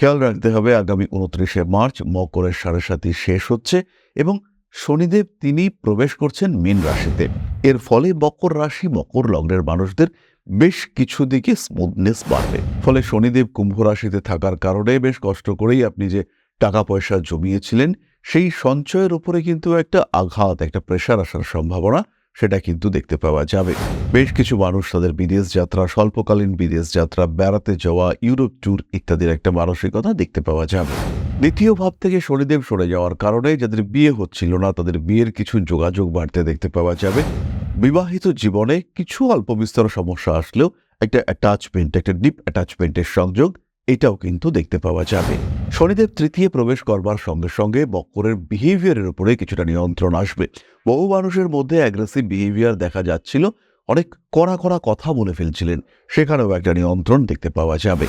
খেয়াল রাখতে হবে, আগামী উনত্রিশে মার্চ মকরের সাড়ে সাতি শেষ হচ্ছে এবং শনিদেব তিনি প্রবেশ করছেন মীন রাশিতে। এর ফলে মকর রাশি, মকর লগ্নের মানুষদের বেশ কিছু দিকে স্মুথনেস বাড়বে। ফলে শনিদেব কুম্ভ রাশিতে থাকার কারণে বেশ কষ্ট করেই আপনি যে টাকা পয়সা জমিয়েছিলেন, সেই সঞ্চয়ের উপরে কিন্তু একটা আঘাত, একটা প্রেশার আসার সম্ভাবনা সেটা কিন্তু দেখতে পাওয়া যাবে। বেশ কিছু মানুষ তাদের বিদেশ যাত্রা, স্বল্পকালীন বিদেশ যাত্রা, বেড়াতে যাওয়া, ইউরোপ ট্যুর ইত্যাদির একটা মানসিকতা দেখতে পাওয়া যাবে। দ্বিতীয় ভাব থেকে শনিদেব সরে যাওয়ার কারণে যাদের বিয়ে হচ্ছিল না, তাদের বিয়ের কিছু যোগাযোগ বাড়তে দেখতে পাওয়া যাবে। বিবাহিত জীবনে কিছু অল্প বিস্তর সমস্যা আসলেও একটা অ্যাটাচমেন্ট একটা ডিপ অ্যাটাচমেন্টের সংযোগ, এটাও কিন্তু দেখতে পাওয়া যাবে। শনিদেব তৃতীয় প্রবেশ করবার সঙ্গে সঙ্গে বক্করের বিহেভিয়ারের উপরে কিছুটা নিয়ন্ত্রণ আসবে। বহু মানুষের মধ্যে অ্যাগ্রেসিভ বিহেভিয়ার দেখা যাচ্ছিল। অনেক কড়া কড়া কথা বলে ফেলছিলেন। সেখানেও একটা নিয়ন্ত্রণ দেখতে পাওয়া যাবে।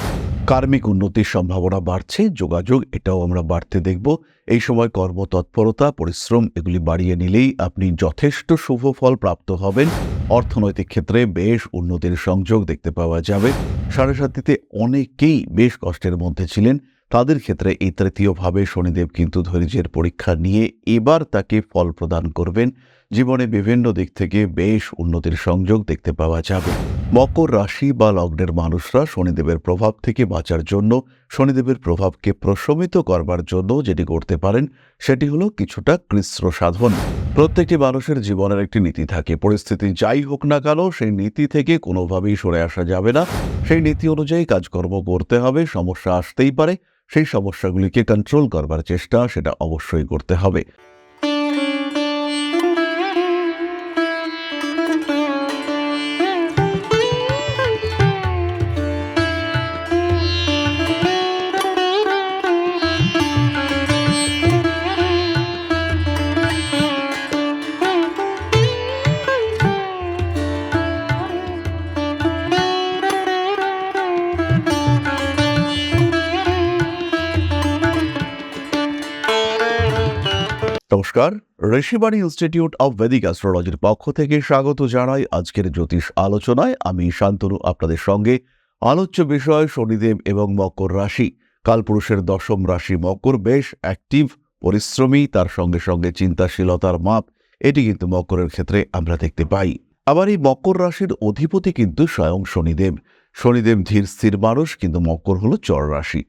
কার্মিক উন্নতির সম্ভাবনা বাড়ছে, যোগাযোগ এটাও আমরা বাড়তে দেখব। এই সময় কর্মতৎপরতা, পরিশ্রম এগুলি বাড়িয়ে নিলেই আপনি যথেষ্ট শুভ ফল প্রাপ্ত হবেন। অর্থনৈতিক ক্ষেত্রে বেশ উন্নতির সংযোগ দেখতে পাওয়া যাবে। সাড়ে সাতিতে অনেকেই বেশ কষ্টের মধ্যে ছিলেন। তাদের ক্ষেত্রে এই তৃতীয়ভাবে শনিদেব কিন্তু ধৈর্যের পরীক্ষা নিয়ে এবার তাকে ফল প্রদান করবেন। জীবনে বিভিন্ন দিক থেকে বেশ উন্নতির সংযোগ দেখতে পাওয়া যাবে। মকর রাশি বা লগ্নের মানুষরা শনিদেবের প্রভাব থেকে বাঁচার জন্য, শনিদেবের প্রভাবকে প্রশমিত করবার জন্য যেটি করতে পারেন, সেটি হলো কিছুটা কৃষ্ণ সাধন। প্রত্যেকটি মানুষের জীবনের একটি নীতি থাকে। পরিস্থিতি যাই হোক না কেন, সেই নীতি থেকে কোনোভাবেই সরে আসা যাবে না। সেই নীতি অনুযায়ী কাজকর্ম করতে হবে, সমস্যা আসতেই পারে। সেই সমস্যাগুলিকে কন্ট্রোল করবার চেষ্টা সেটা অবশ্যই করতে হবে। নমস্কার, ঋষিবাণী ইনস্টিটিউট অব ভেদিক অ্যাস্ট্রোলজির পক্ষ থেকে স্বাগত জানাই আজকের জ্যোতিষ আলোচনায়। আমি শান্তনু, আপনাদের সঙ্গে আলোচ্য বিষয় শনিদেব এবং মকর রাশি। কালপুরুষের দশম রাশি মকর বেশ অ্যাক্টিভ পরিশ্রমী, তার সঙ্গে সঙ্গে চিন্তাশীলতার মাপ, এটি কিন্তু মকরের ক্ষেত্রে আমরা দেখতে পাই। আবার এই মকর রাশির অধিপতি কিন্তু স্বয়ং শনিদেব। শনিদেব ধীর স্থির মানুষ, কিন্তু মকর হলো চর রাশি।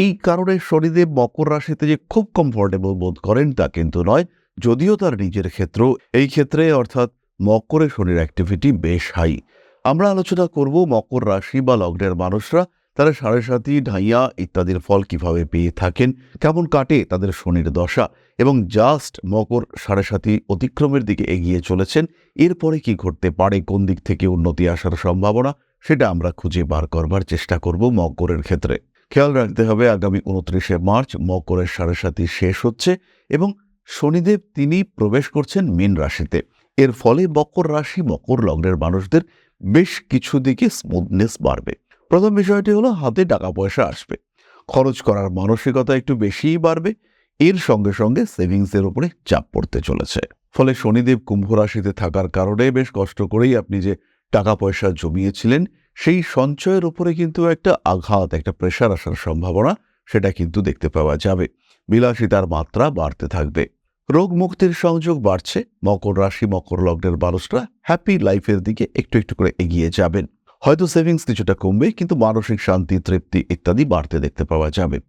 এই কারণে শনিদেব মকর রাশিতে যে খুব কমফোর্টেবল বোধ করেন তা কিন্তু নয়, যদিও তার নিজের ক্ষেত্র। এই ক্ষেত্রে অর্থাৎ মকরে শনির অ্যাক্টিভিটি বেশ হাই আমরা আলোচনা করব মকর রাশি বা লগ্নের মানুষরা, তারা সাড়ে সাতি ঢাইয়া ইত্যাদির ফল কীভাবে পেয়ে থাকেন, কেমন কাটে তাদের শনির দশা, এবং জাস্ট মকর সাড়ে সাতি অতিক্রমের দিকে এগিয়ে চলেছেন, এরপরে কি ঘটতে পারে, কোন দিক থেকে উন্নতি আসার সম্ভাবনা, সেটা আমরা খুঁজে বার করবার চেষ্টা করব মকরের ক্ষেত্রে। খেয়াল রাখতে হবে, আগামী উনত্রিশে মার্চ মকরের সাড়ে সাতি শেষ হচ্ছে এবং শনিদেব তিনি প্রবেশ করছেন মীন রাশিতে। এর ফলে মকর রাশি মকর লগ্নের মানুষদের বেশ কিছু দিকে স্মুথনেস বাড়বে। প্রথম বিষয়টি হলো, হাতে টাকা পয়সা আসবে। খরচ করার মানসিকতা একটু বেশিই বাড়বে। এর সঙ্গে সঙ্গে সেভিংসের উপরে চাপ পড়তে চলেছে। ফলে শনিদেব কুম্ভ রাশিতে থাকার কারণে বেশ কষ্ট করেই আপনি যে টাকা পয়সা জমিয়েছিলেন সেই সঞ্চয়ের উপরে কিন্তু একটা আঘাত, একটা প্রেশার আসার সম্ভাবনা, সেটা কিন্তু দেখতে পাওয়া যাবে। বিলাসিতার মাত্রা বাড়তে থাকবে। রোগ মুক্তির সংযোগ বাড়ছে। মকর রাশি, মকর লগ্নের মানুষরা হ্যাপি লাইফের দিকে একটু একটু করে এগিয়ে যাবেন। হয়তো সেভিংস কিছুটা কমবে, কিন্তু মানসিক শান্তি, তৃপ্তি ইত্যাদি বাড়তে দেখতে পাওয়া যাবে।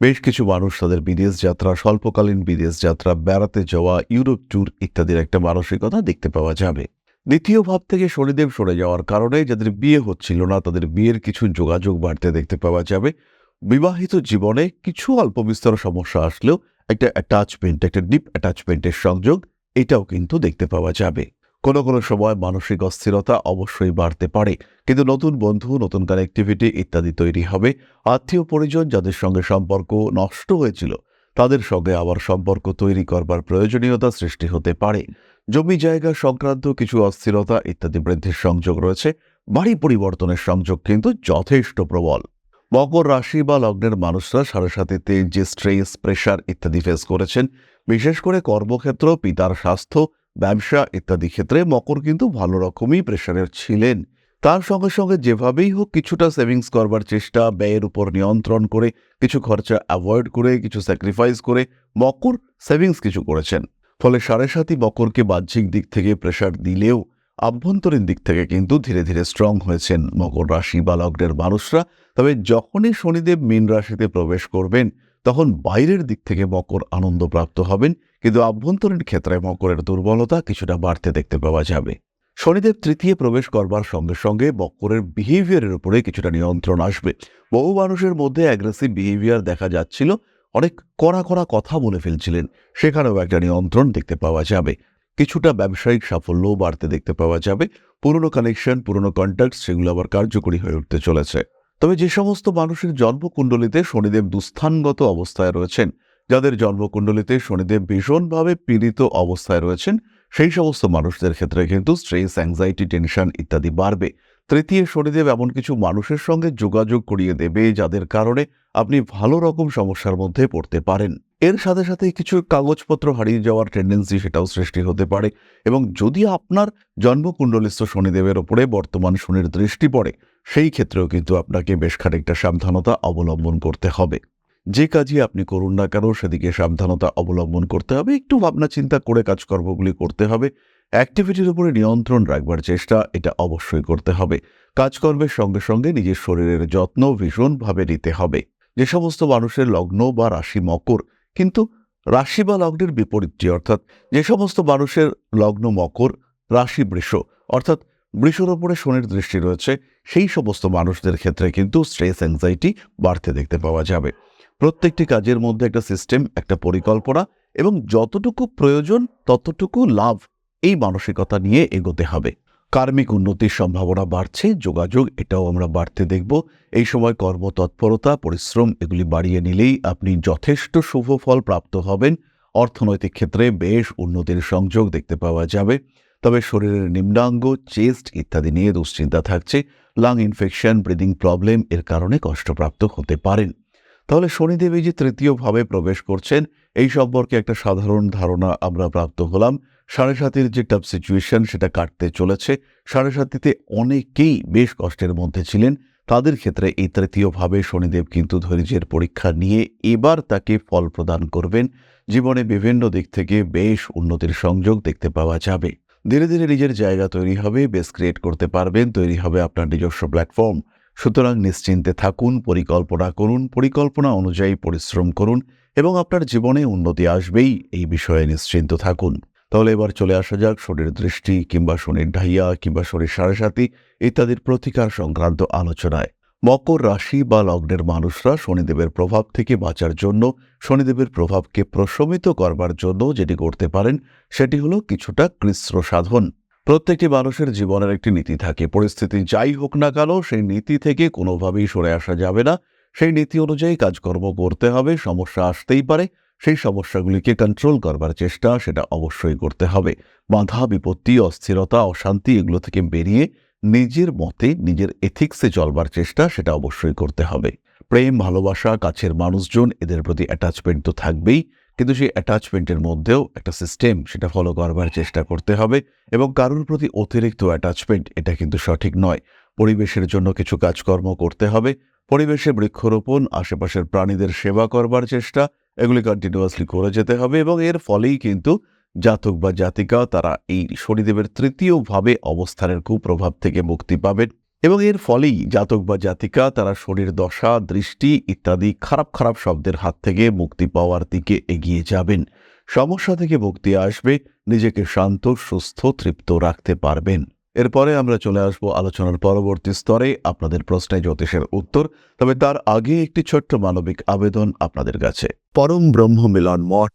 বেশ কিছু মানুষ তাদের বিদেশ যাত্রা, স্বল্পকালীন বিদেশ যাত্রা, বেড়াতে যাওয়া, ইউরোপ ট্যুর ইত্যাদির একটা মানসিকতা দেখতে পাওয়া যাবে। দ্বিতীয় ভাব থেকে শনিদেব সরে যাওয়ার কারণে যাদের বিয়ে হচ্ছিল না, তাদের বিয়ের কিছু যোগাযোগ বাড়তে দেখতে পাওয়া যাবে। বিবাহিত জীবনে কিছু অল্প বিস্তর সমস্যা আসলেও একটা অ্যাটাচমেন্ট একটা ডিপ অ্যাটাচমেন্টের সংযোগ, এটাও কিন্তু দেখতে পাওয়া যাবে। কোনো কোনো সময় মানসিক অস্থিরতা অবশ্যই বাড়তে পারে, কিন্তু নতুন বন্ধু, নতুন কানেক্টিভিটি ইত্যাদি তৈরি হবে। আত্মীয় পরিজন যাদের সঙ্গে সম্পর্ক নষ্ট হয়েছিল তাদের সঙ্গে আবার সম্পর্ক তৈরি করবার প্রয়োজনীয়তা সৃষ্টি হতে পারে। জমি, জায়গা সংক্রান্ত কিছু অস্থিরতা ইত্যাদি বৃদ্ধির সংযোগ রয়েছে। বাড়ি পরিবর্তনের সংযোগ কিন্তু যথেষ্ট প্রবল। মকর রাশি বা লগ্নের মানুষরা সাড়ে সাথে যে স্ট্রেস, প্রেশার ইত্যাদি ফেস করেছেন। বিশেষ করে কর্মক্ষেত্র, পিতার স্বাস্থ্য, ব্যবসা ইত্যাদি ক্ষেত্রে মকর কিন্তু ভালো রকমই প্রেশারের ছিলেন। তার সঙ্গে সঙ্গে যেভাবেই হোক কিছুটা সেভিংস করবার চেষ্টা, ব্যয়ের উপর নিয়ন্ত্রণ করে, কিছু খরচা অ্যাভয়েড করে, কিছু স্যাক্রিফাইস করে মকর সেভিংস কিছু করেছেন। ফলে সাড়ে সাতই মকরকে বাহ্যিক দিক থেকে প্রেশার দিলেও আভ্যন্তরীণ দিক থেকে কিন্তু ধীরে ধীরে স্ট্রং হয়েছেন মকর রাশি বা লগ্নের মানুষরা। তবে যখনই শনিদেব মীন রাশিতে প্রবেশ করবেন, তখন বাইরের দিক থেকে মকর আনন্দপ্রাপ্ত হবেন। কিন্তু আভ্যন্তরীণ ক্ষেত্রে মকরের দুর্বলতা কিছুটা বাড়তে দেখতে পাওয়া যাবে। শনিদেব তৃতীয় প্রবেশ করবার সঙ্গে সঙ্গে বক্করের বিহেভিয়ারের উপরে কিছুটা নিয়ন্ত্রণ আসবে। বহু মানুষের মধ্যে অ্যাগ্রেসিভ বিহেভিয়ার দেখা যাচ্ছিল, অনেক কড়া কড়া কথা বলে ফেলছিলেন। সেখানেও একটা নিয়ন্ত্রণ দেখতে পাওয়া যাবে। কিছুটা ব্যবসায়িক সাফল্যও বাড়তে দেখতে পাওয়া যাবে। পুরনো কানেকশন পুরনো কন্ট্যাক্ট সেগুলো আবার কার্যকরী হয়ে উঠতে চলেছে। তবে যে সমস্ত মানুষের জন্মকুণ্ডলিতে শনিদেব দুস্থানগত অবস্থায় রয়েছেন, যাদের জন্মকুণ্ডলিতে শনিদেব ভীষণভাবে পীড়িত অবস্থায় রয়েছেন সেই সমস্ত মানুষদের ক্ষেত্রে কিন্তু স্ট্রেস অ্যাংজাইটি টেনশন ইত্যাদি বাড়বে। তৃতীয় শনিদেব এমন কিছু মানুষের সঙ্গে যোগাযোগ করিয়ে দেবে যাদের কারণে আপনি ভালো রকম সমস্যার মধ্যে পড়তে পারেন। এর সাথে সাথে কিছু কাগজপত্র হারিয়ে যাওয়ার টেন্ডেন্সি সেটাও সৃষ্টি হতে পারে এবং যদি আপনার জন্মকুণ্ডলিস্থ শনিদেবের ওপরে বর্তমান শনির দৃষ্টি পড়ে, সেই ক্ষেত্রেও কিন্তু আপনাকে বেশ খানিকটা সাবধানতা অবলম্বন করতে হবে। যে কাজই আপনি করুন না কেন, সেদিকে সাবধানতা অবলম্বন করতে হবে। একটু ভাবনা চিন্তা করে কাজকর্মগুলি করতে হবে। অ্যাক্টিভিটির উপরে নিয়ন্ত্রণ রাখবার চেষ্টা, এটা অবশ্যই করতে হবে। কাজকর্মের সঙ্গে সঙ্গে নিজের শরীরের যত্ন ভীষণভাবে নিতে হবে। যে সমস্ত মানুষের লগ্ন বা রাশি মকর, কিন্তু রাশি বা লগ্নের বিপরীতটি অর্থাৎ যে সমস্ত মানুষের লগ্ন মকর, রাশি বৃষ, অর্থাৎ বৃষর ওপরে শনির দৃষ্টি রয়েছে, সেই সমস্ত মানুষদের ক্ষেত্রে কিন্তু স্ট্রেস অ্যাংজাইটি বাড়তে দেখতে পাওয়া যাবে। প্রত্যেকটি কাজের মধ্যে একটা সিস্টেম একটা পরিকল্পনা এবং যতটুকু প্রয়োজন, ততটুকু লাভ এই মানসিকতা নিয়ে এগোতে হবে। কার্মিক উন্নতির সম্ভাবনা বাড়ছে, যোগাযোগ এটাও আমরা বাড়তে দেখব। এই সময় কর্মতৎপরতা, পরিশ্রম এগুলি বাড়িয়ে নিলেই আপনি যথেষ্ট শুভ ফল প্রাপ্ত হবেন। অর্থনৈতিক ক্ষেত্রে বেশ উন্নতির সংযোগ দেখতে পাওয়া যাবে। তবে শরীরের নিম্নাঙ্গ, চেস্ট ইত্যাদি নিয়ে দুশ্চিন্তা থাকছে। লাং ইনফেকশন, ব্রিদিং প্রবলেম এর কারণে কষ্টপ্রাপ্ত হতে পারেন। তাহলে শনিদেব যে তৃতীয়ভাবে প্রবেশ করছেন, এই সম্পর্কে একটা সাধারণ ধারণা আমরা প্রাপ্ত হলাম। সাড়ে সাতির যে টাফ সিচুয়েশন সেটা কাটতে চলেছে। সাড়ে সাতিতে অনেকেই বেশ কষ্টের মধ্যে ছিলেন। তাদের ক্ষেত্রে এই তৃতীয়ভাবে শনিদেব কিন্তু ধৈর্যের পরীক্ষা নিয়ে এবার তাকে ফল প্রদান করবেন। জীবনে বিভিন্ন দিক থেকে বেশ উন্নতির সংযোগ দেখতে পাওয়া যাবে। ধীরে ধীরে নিজের জায়গা তৈরি হবে বেস ক্রিয়েট করতে পারবেন, তৈরি হবে আপনার নিজস্ব প্ল্যাটফর্ম সুতরাং নিশ্চিন্তে থাকুন, পরিকল্পনা করুন, পরিকল্পনা অনুযায়ী পরিশ্রম করুন এবং আপনার জীবনে উন্নতি আসবেই, এই বিষয়ে নিশ্চিন্ত থাকুন। তাহলে এবার চলে আসা যাক শনির দৃষ্টি কিংবা শনির ঢাইয়া কিংবা শনির সাড়ে ইত্যাদির প্রতিকার সংক্রান্ত আলোচনায়। মকর রাশি বা লগ্নের মানুষরা শনিদেবের প্রভাব থেকে বাঁচার জন্য, শনিদেবের প্রভাবকে প্রশমিত করবার জন্য যেটি করতে পারেন, সেটি হলো কিছুটা কৃস্র সাধন। প্রত্যেকটি মানুষের জীবনের একটি নীতি থাকে। পরিস্থিতি যাই হোক না কেন, সেই নীতি থেকে কোনোভাবেই সরে আসা যাবে না। সেই নীতি অনুযায়ী কাজকর্ম করতে হবে, সমস্যা আসতেই পারে। সেই সমস্যাগুলিকে কন্ট্রোল করবার চেষ্টা, সেটা অবশ্যই করতে হবে। বাধা, বিপত্তি, অস্থিরতা, অশান্তি, এগুলো থেকে বেরিয়ে নিজের মতে, নিজের এথিক্সে চলবার চেষ্টা, সেটা অবশ্যই করতে হবে। প্রেম, ভালোবাসা, কাছের মানুষজন, এদের প্রতি অ্যাটাচমেন্ট তো থাকবেই। কিন্তু সেই অ্যাটাচমেন্টের মধ্যেও একটা সিস্টেম সেটা ফলো করবার চেষ্টা করতে হবে এবং কারোর প্রতি অতিরিক্ত অ্যাটাচমেন্ট এটা কিন্তু সঠিক নয়। পরিবেশের জন্য কিছু কাজকর্ম করতে হবে, পরিবেশে বৃক্ষরোপণ, আশেপাশের প্রাণীদের সেবা করবার চেষ্টা, এগুলি কন্টিনিউয়াসলি করে যেতে হবে এবং এর ফলেই কিন্তু জাতক বা জাতিকা তারা এই শনিদেবের তৃতীয় ভাবে অবস্থানের কুপ্রভাব থেকে মুক্তি পাবেন। এবং এর ফলেই জাতক বা জাতিকা, তারা শরীর দশা, দৃষ্টি ইত্যাদি খারাপ খারাপ শব্দের হাত থেকে মুক্তি পাওয়ার দিকে এগিয়ে যাবেন। সমস্যা থেকে মুক্তি আসবে, নিজেকে শান্ত, সুস্থ, তৃপ্ত রাখতে পারবেন। এরপরে আমরা চলে আসব আলোচনার পরবর্তী স্তরে আপনাদের প্রশ্নে জ্যোতিষের উত্তর, তবে তার আগে একটি ছোট্ট মানবিক আবেদন আপনাদের কাছে। পরম ব্রহ্ম মিলন মঠ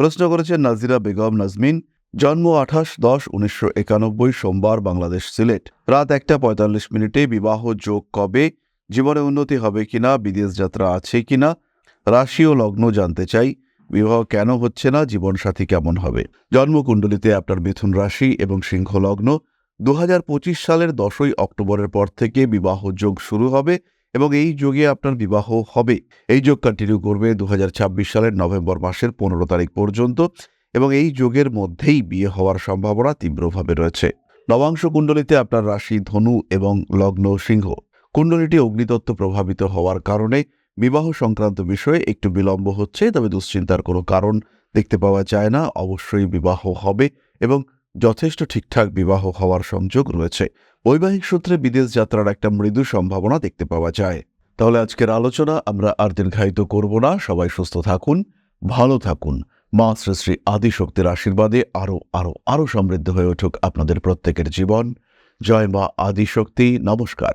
প্রশ্ন করেছেন নাজিরা বেগম নাজমিন, জন্ম আঠাশ দশ উনিশশো একানব্বই, সোমবার বাংলাদেশ সিলেট। রাত একটা পঁয়তাল্লিশ মিনিটে বিবাহ যোগ কবে, জীবনে উন্নতি হবে কিনা, বিদেশ যাত্রা আছে কিনা, রাশি ও লগ্ন জানতে চাই। বিবাহ কেন হচ্ছে না, জীবনসাথী কেমন হবে? জন্মকুণ্ডলিতে আপনার মিথুন রাশি এবং সিংহ লগ্ন দু হাজার পঁচিশ সালের দশই অক্টোবরের পর থেকে বিবাহ যোগ শুরু হবে। এবং এই যোগে আপনার বিবাহ হবে। এই যোগ কন্টিনিউ করবে দু হাজার ছাব্বিশ সালের নভেম্বর মাসের পনেরো তারিখ পর্যন্ত এবং এই যোগের মধ্যেই বিয়ে হওয়ার সম্ভাবনা তীব্রভাবে রয়েছে। নবাংশ কুণ্ডলিতে আপনার রাশি ধনু এবং লগ্ন সিংহ। কুণ্ডলিটি অগ্নিতত্ত্ব প্রভাবিত হওয়ার কারণে বিবাহ সংক্রান্ত বিষয়ে একটু বিলম্ব হচ্ছে, তবে দুশ্চিন্তার কোনো কারণ দেখতে পাওয়া যায় না। অবশ্যই বিবাহ হবে এবং যথেষ্ট ঠিকঠাক বিবাহ হওয়ার সংযোগ রয়েছে। বৈবাহিক সূত্রে বিদেশ যাত্রার একটা মৃদু সম্ভাবনা দেখতে পাওয়া যায়। তাহলে আজকের আলোচনা আমরা আর দীর্ঘায়িত করব না। সবাই সুস্থ থাকুন, ভালো থাকুন। মা শ্রী শ্রী আদিশক্তির আশীর্বাদে আরও আরও আরও সমৃদ্ধ হয়ে উঠুক আপনাদের প্রত্যেকের জীবন। জয় মা আদিশক্তি। নমস্কার।